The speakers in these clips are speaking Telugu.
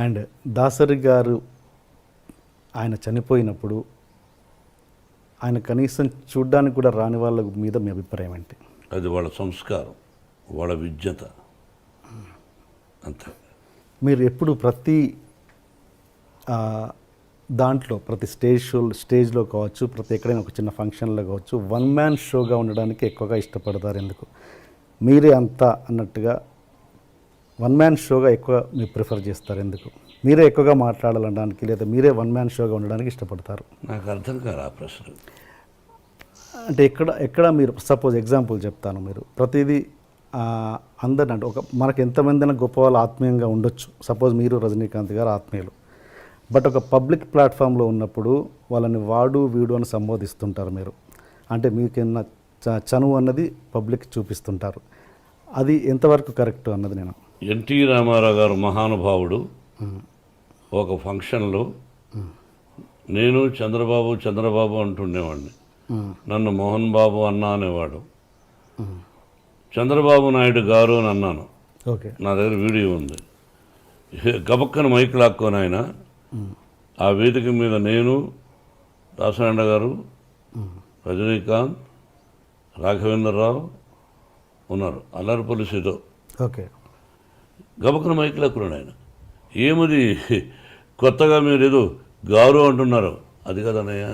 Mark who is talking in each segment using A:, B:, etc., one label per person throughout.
A: అండ్ దాసరి గారు ఆయన చనిపోయినప్పుడు ఆయన కనీసం చూడ్డానికి కూడా రాని వాళ్ళ మీద మీ అభిప్రాయం ఏంటి?
B: అది వాళ్ళ సంస్కారం వాళ్ళ విద్యత అంతే.
A: మీరు ఎప్పుడు ప్రతి దాంట్లో ప్రతి స్టేజ్ షో స్టేజ్లో కావచ్చు ప్రతి ఎక్కడైనా ఒక చిన్న ఫంక్షన్లో కావచ్చు వన్ మ్యాన్ షోగా ఉండడానికి ఎక్కువగా ఇష్టపడతారు. ఎందుకు? మీరే అంతా అన్నట్టుగా వన్ మ్యాన్ షోగా ఎక్కువ మీరు ప్రిఫర్ చేస్తారు ఎందుకు? మీరే ఎక్కువగా మాట్లాడాలనడానికి లేదా మీరే వన్ మ్యాన్ షోగా ఉండడానికి ఇష్టపడతారు?
B: నాకు అర్థం కాదు ఆ ప్రశ్న.
A: అంటే ఎక్కడ ఎక్కడ మీరు సపోజ్ ఎగ్జాంపుల్ చెప్తాను మీరు. ప్రతిదీ అందరిని అంటే ఒక మనకు ఎంతమంది గొప్ప వాళ్ళు ఆత్మీయంగా ఉండొచ్చు. సపోజ్ మీరు రజనీకాంత్ గారు ఆత్మీయులు. బట్ ఒక పబ్లిక్ ప్లాట్ఫామ్లో ఉన్నప్పుడు వాళ్ళని వాడు వీడు అని సంబోధిస్తుంటారు మీరు. అంటే మీకున్న చనువు అన్నది పబ్లిక్ చూపిస్తుంటారు. అది ఎంతవరకు కరెక్ట్ అన్నది నేను
B: ఎన్టీ రామారావు గారు మహానుభావుడు. ఒక ఫంక్షన్లో నేను చంద్రబాబు చంద్రబాబు అంటుండేవాడిని. నన్ను మోహన్ బాబు అన్నా అనేవాడు. చంద్రబాబు నాయుడు గారు అని అన్నాను.
A: ఓకే.
B: నా దగ్గర వీడియో ఉంది. గబక్కన మైక్ లాక్కొని ఆయన ఆ వేదిక మీద నేను దాసనారాయణ గారు రజనీకాంత్ రాఘవేంద్రరావు ఉన్నారు. అల్లరిపల్లి సీతో
A: ఓకే.
B: గబక్కన మైక్ లాక్కున్నాడు ఆయన. ఏమది? కొత్తగా మీరు ఏదో గారు అంటున్నారు. అది కదన్నయ్య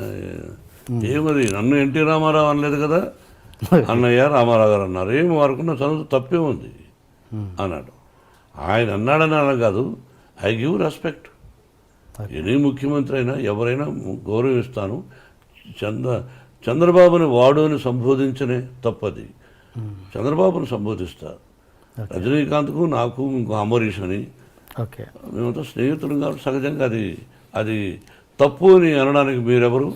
B: ఏమది? నన్ను ఎన్టీ రామారావు అనలేదు కదా? అన్నయ్య రామారావు గారు అన్నారు. ఏమి వారుకున్న చదువు తప్పే ఉంది అన్నాడు. ఆయన అన్నాడని అన కాదు. I give respect. ఎనీ ముఖ్యమంత్రి అయినా ఎవరైనా గౌరవిస్తాను. చంద్ర చంద్రబాబుని వాడు అని సంబోధించనే తప్పది. చంద్రబాబుని సంబోధిస్తారు రజనీకాంత్కు నాకు ఇంకో అమరీష్ అని.
A: ఓకే
B: మేమంతా స్నేహితులు కాబట్టి సహజంగా అది అది తప్పు అని అనడానికి మీరెవరు?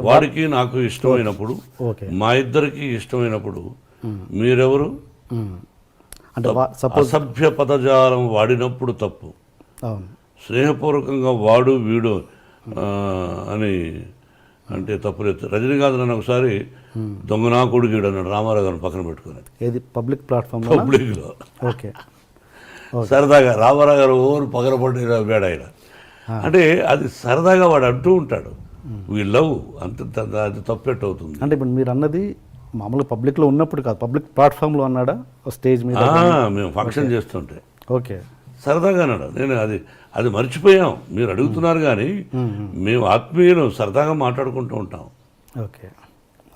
B: వాడికి నాకు ఇష్టమైనప్పుడు మా ఇద్దరికి ఇష్టమైనప్పుడు మీరెవరు?
A: మ్మ్. అంటే
B: అసభ్య పదజాలం వాడినప్పుడు తప్పు. స్నేహపూర్వకంగా వాడు వీడు అని అంటే తప్పులేదు రజనీకాంత్ నన్ను ఒకసారి దొంగ నా కొడుకుడు అన్నాడు రామారావు గారిని పక్కన పెట్టుకుని.
A: ఏది పబ్లిక్ ప్లాట్ఫామ్లో
B: పబ్లిక్లో.
A: ఓకే.
B: సరదాగా రామారావు గారు ఓరు పగలబడి నవ్వాడు ఆయన. అంటే అది సరదాగా వాడు అంటూ ఉంటాడు. వీ లవ్ అంత అది తప్పెట్టు అవుతుంది?
A: అంటే ఇప్పుడు మీరు అన్నది మామూలుగా పబ్లిక్లో ఉన్నప్పుడు కాదు. పబ్లిక్ ప్లాట్ఫామ్లో అన్నాడా? స్టేజ్ మీద
B: మేము ఫంక్షన్ చేస్తుంటే.
A: ఓకే.
B: సరదాగా అన్నాడు. నేను అది అది మర్చిపోయాం. మీరు అడుగుతున్నారు కానీ మేము ఆత్మీయులు సరదాగా మాట్లాడుకుంటూ ఉంటాం.
A: Okay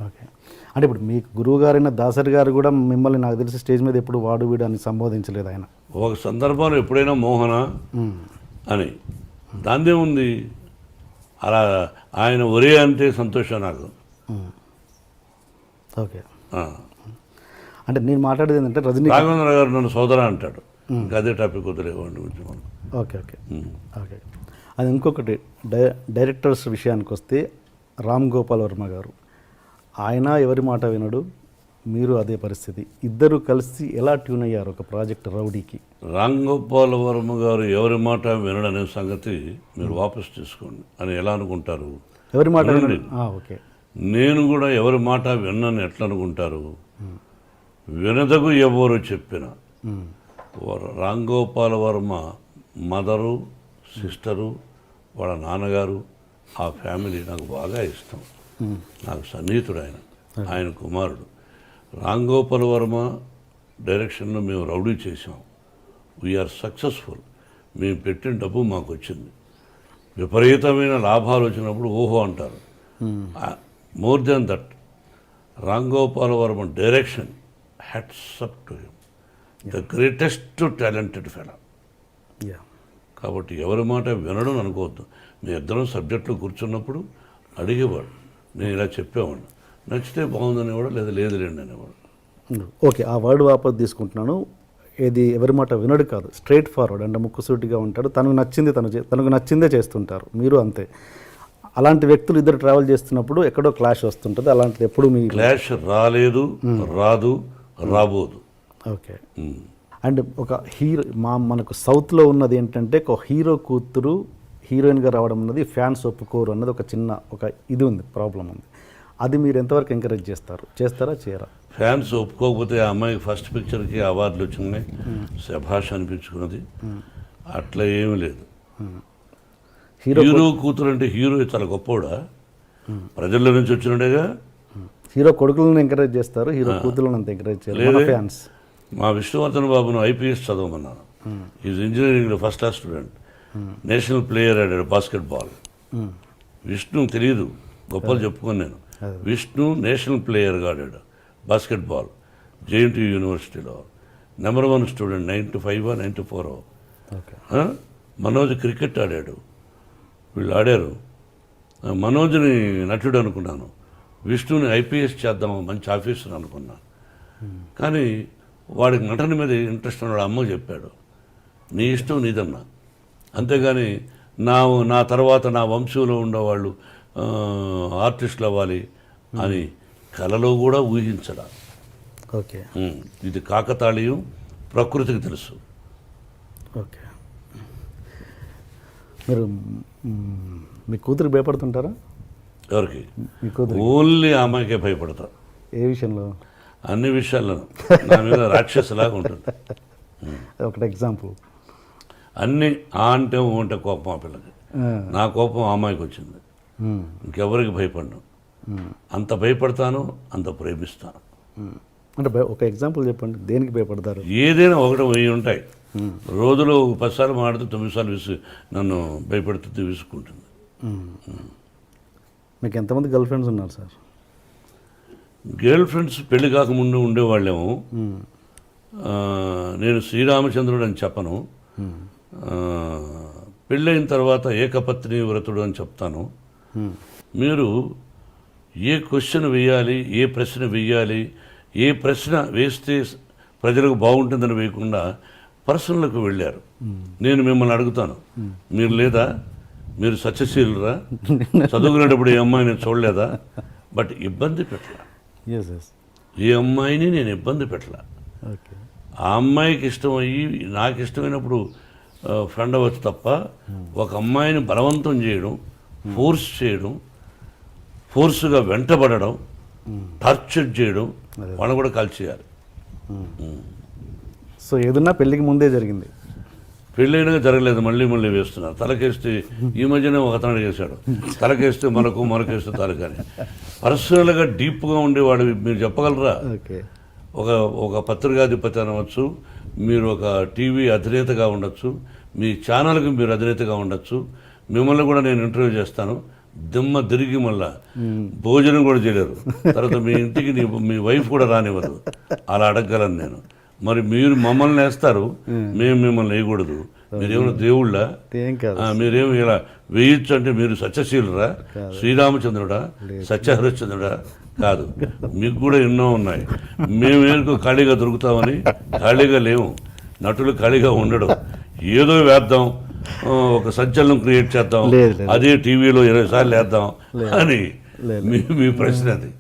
A: okay. అంటే ఇప్పుడు మీకు గురువు గారైన దాసరి గారు కూడా మిమ్మల్ని నాకు తెలిసి స్టేజ్ మీద ఎప్పుడు వాడు వీడు అని సంబోధించలేదు ఆయన.
B: ఒక సందర్భంలో ఎప్పుడైనా మోహన. అని. దాందే ఉంది. అలా ఆయన ఒరే అంటే సంతోషం నాకు.
A: ఓకే. అంటే నేను మాట్లాడేది ఏంటంటే రజనీ
B: రాఘవేంద్ర గారు నన్ను సోదర అంటాడు. ఇంకా అదే టాపిక్ వదిలేవాడిని గురించి మనం
A: ఓకే ఓకే. ఓకే. అది ఇంకొకటి డై డైరెక్టర్స్ విషయానికి వస్తే రామ్ గోపాల్ వర్మ గారు. ఆయన ఎవరి మాట వినడు మీరు అదే పరిస్థితి. ఇద్దరు కలిసి ఎలా ట్యూన్ అయ్యారు ఒక ప్రాజెక్ట్ రౌడీకి?
B: రామ్ గోపాల్ వర్మ గారు ఎవరి మాట వినడనే సంగతి మీరు వాపస్ తీసుకోండి అని ఎలా అనుకుంటారు?
A: ఎవరి మాట ఓకే.
B: నేను కూడా ఎవరి మాట విన్నాను ఎట్లా అనుకుంటారు వినదగు ఎవరు చెప్పిన. రామ్ గోపాల్ వర్మ మదరు సిస్టరు వాళ్ళ నాన్నగారు ఆ ఫ్యామిలీ నాకు బాగా ఇష్టం. నాకు సన్నిహితుడు ఆయన. ఆయన కుమారుడు. రామ్ గోపాల్ వర్మ డైరెక్షన్లో మేము రౌడీ చేసాం వీఆర్ సక్సెస్ఫుల్ మేము పెట్టిన డబ్బు మాకు వచ్చింది. విపరీతమైన లాభాలు వచ్చినప్పుడు ఓహో అంటారు. More than that Ram Gopal Varma direction hats off to him the greatest talented fellow
A: yeah
B: కాబట్టి ఎవరి మాట వినడం అనుకోవద్దు. మీ ఇద్దరం సబ్జెక్టులో కూర్చున్నప్పుడు అడిగేవాడు నేను ఇలా చెప్పేవాడు నచ్చితే బాగుందనేవాడు లేదా లేదులేండి అనేవాడు.
A: ఓకే ఆ వర్డ్ వాపస్ తీసుకుంటున్నాను. ఇది ఎవరి మాట వినడు కాదు. స్ట్రైట్ ఫార్వర్డ్ అంటే ముక్కుసూటిగా ఉంటాడు. తనకు నచ్చింది తను తనకు నచ్చిందే చేస్తుంటారు. మీరు అంతే. అలాంటి వ్యక్తులు ఇద్దరు ట్రావెల్ చేస్తున్నప్పుడు ఎక్కడో క్లాష్ వస్తుంటుంది. అలాంటిది ఎప్పుడు మీ
B: క్లాష్ రాలేదు రాదు రాబోదు.
A: ఓకే. అండ్ ఒక హీరో మా మనకు సౌత్లో ఉన్నది ఏంటంటే ఒక హీరో కూతురు హీరోయిన్గా రావడం అన్నది ఫ్యాన్స్ ఒప్పుకోరు అన్నది ఒక చిన్న ఒక ఇది ఉంది ప్రాబ్లం ఉంది. అది మీరు ఎంతవరకు ఎంకరేజ్ చేస్తారు? చేస్తారా చేయరా?
B: ఫ్యాన్స్ ఒప్పుకోకపోతే ఆ అమ్మాయికి ఫస్ట్ పిక్చర్కి అవార్డులు వచ్చినాయి. శభాష్ అనిపించుకున్నది. అట్లా ఏమీ లేదు.
A: హీరో
B: హీరో కూతురు అంటే హీరో చాలా గొప్పవాడా ప్రజల్లో నుంచి వచ్చినడేగా.
A: హీరో కొడుకులను ఎంకరేజ్ చేస్తారు హీరో కూతురులను అంత ఎంకరేజ్ చేయరు
B: లేదే.
A: ఫ్యాన్స్.
B: మా విష్ణువర్ధన్ బాబును ఐపీఎస్ చదవమన్నాను ఈజ్ ఇంజనీరింగ్లో first class student national player ఆడాడు బాస్కెట్ బాల్ విష్ణు తెలియదు గొప్పలు చెప్పుకొని నేను. విష్ణు నేషనల్ ప్లేయర్గా ఆడాడు బాస్కెట్ బాల్ జేఎన్టీ యూనివర్సిటీలో number one student ninety five ninety four
A: okay
B: Manoj cricket ఆడాడు. వీళ్ళు ఆడారు. మనోజ్ని నటుడు అనుకున్నాను. విష్ణుని ఐపీఎస్ చేద్దాం మంచి ఆఫీసర్ అనుకున్నాను కానీ వాడికి నటన మీద ఇంట్రెస్ట్ ఉన్నాడు అమ్మ చెప్పాడు. నీ ఇష్టం నీదన్నా అంతేగాని నా నా తర్వాత నా వంశంలో ఉండేవాళ్ళు ఆర్టిస్టులు అవ్వాలి అని కలలో కూడా ఊహించడా
A: ఓకే.
B: ఇది కాకతాళీయం ప్రకృతికి తెలుసు.
A: ఓకే. మీరు మ్, మీ కూతురు భయపడుతుంటారా?
B: ఎవరికి? ఓన్లీ ఆ అమ్మాయికే భయపడతా.
A: ఏ విషయంలో?
B: అన్ని విషయాల్లోనూ నా మీద రాక్షసులాగా ఉంటుంది.
A: ఒకటి ఎగ్జాంపుల్
B: అన్ని ఆ అంటే ఊ అంటే కోపం ఆ పిల్లకి. నా కోపం ఆ అమ్మాయికి వచ్చింది. ఇంకెవరికి భయపడను? అంత భయపడతాను అంత ప్రేమిస్తాను.
A: అంటే ఒక ఎగ్జాంపుల్ చెప్పండి. దేనికి భయపడతారు?
B: ఏదైనా ఒకటి వెయ్యి ఉంటాయి. రోజులో పదిసార్లు మాడితే తొమ్మిది సార్లు విసు నన్ను భయపెడుతుంది విసుక్కుంటుంది.
A: మీకు ఎంతమంది గర్ల్ ఫ్రెండ్స్ ఉన్నారు సార్?
B: గర్ల్ ఫ్రెండ్స్ పెళ్ళి కాకముందు ఉండేవాళ్ళేమో. నేను శ్రీరామచంద్రుడు అని చెప్పను. పెళ్ళైన తర్వాత ఏకపత్ని వ్రతుడు అని చెప్తాను. మీరు ఏ క్వశ్చన్ వేయాలి ఏ ప్రశ్న వేయాలి ఏ ప్రశ్న వేస్తే ప్రజలకు బాగుంటుందని వేయకుండా పర్సనల్కి వెళ్ళారు. నేను మిమ్మల్ని అడుగుతాను. మీరు లేదా? మీరు సత్యశీలురా? చదువుకునేటప్పుడు ఏ అమ్మాయిని చూడలేదా? బట్ ఇబ్బంది పెట్టలా ఏ అమ్మాయిని నేను ఇబ్బంది పెట్టలా. ఆ అమ్మాయికి ఇష్టమయ్యి నాకు ఇష్టమైనప్పుడు ఫ్రెండ్ అవ్వచ్చు తప్ప ఒక అమ్మాయిని బలవంతం చేయడం ఫోర్స్ చేయడం ఫోర్స్గా వెంటబడడం టార్చర్ చేయడం వాళ్ళని కూడా కాల్చేయాలి.
A: సో ఏదన్నా పెళ్ళికి ముందే జరిగింది.
B: పెళ్ళైనగా జరగలేదు మళ్ళీ మళ్ళీ వేస్తున్నారు. తలకేస్తే ఈ మధ్యనే ఒక అతను వేశాడు తలకేస్తే మనకు మనకేస్తే తలకని పర్సనల్గా డీప్గా ఉండేవాడు మీరు చెప్పగలరా? ఒక ఒక పత్రికాధిపతి అనవచ్చు మీరు ఒక టీవీ అధినేతగా ఉండొచ్చు మీ ఛానల్కి మీరు అధినేతగా ఉండొచ్చు. మిమ్మల్ని కూడా నేను ఇంటర్వ్యూ చేస్తాను. దిమ్మ తిరిగి మళ్ళా భోజనం కూడా చేయలేరు. తర్వాత మీ ఇంటికి నీ మీ వైఫ్ కూడా రానివ్వదు. అలా అడగగలను నేను. మరి మీరు మమ్మల్ని వేస్తారు మేము మిమ్మల్ని వేయకూడదు. మీరేమైనా దేవుళ్ళ? మీరేమి ఇలా వేయొచ్చు అంటే మీరు సత్యశీలురా? శ్రీరామచంద్రుడా? సత్యహరిశ్చంద్రుడా? కాదు. మీకు కూడా ఎన్నో ఉన్నాయి. మేమేందుకు ఖాళీగా దొరుకుతామని? ఖాళీగా లేవు నటులు ఖాళీగా ఉండడం. ఏదో వేద్దాం. ఒక సంచలనం క్రియేట్ చేద్దాం. అదే టీవీలో ఇరవై సార్లు వేద్దాం అని. మీ ప్రశ్న అది.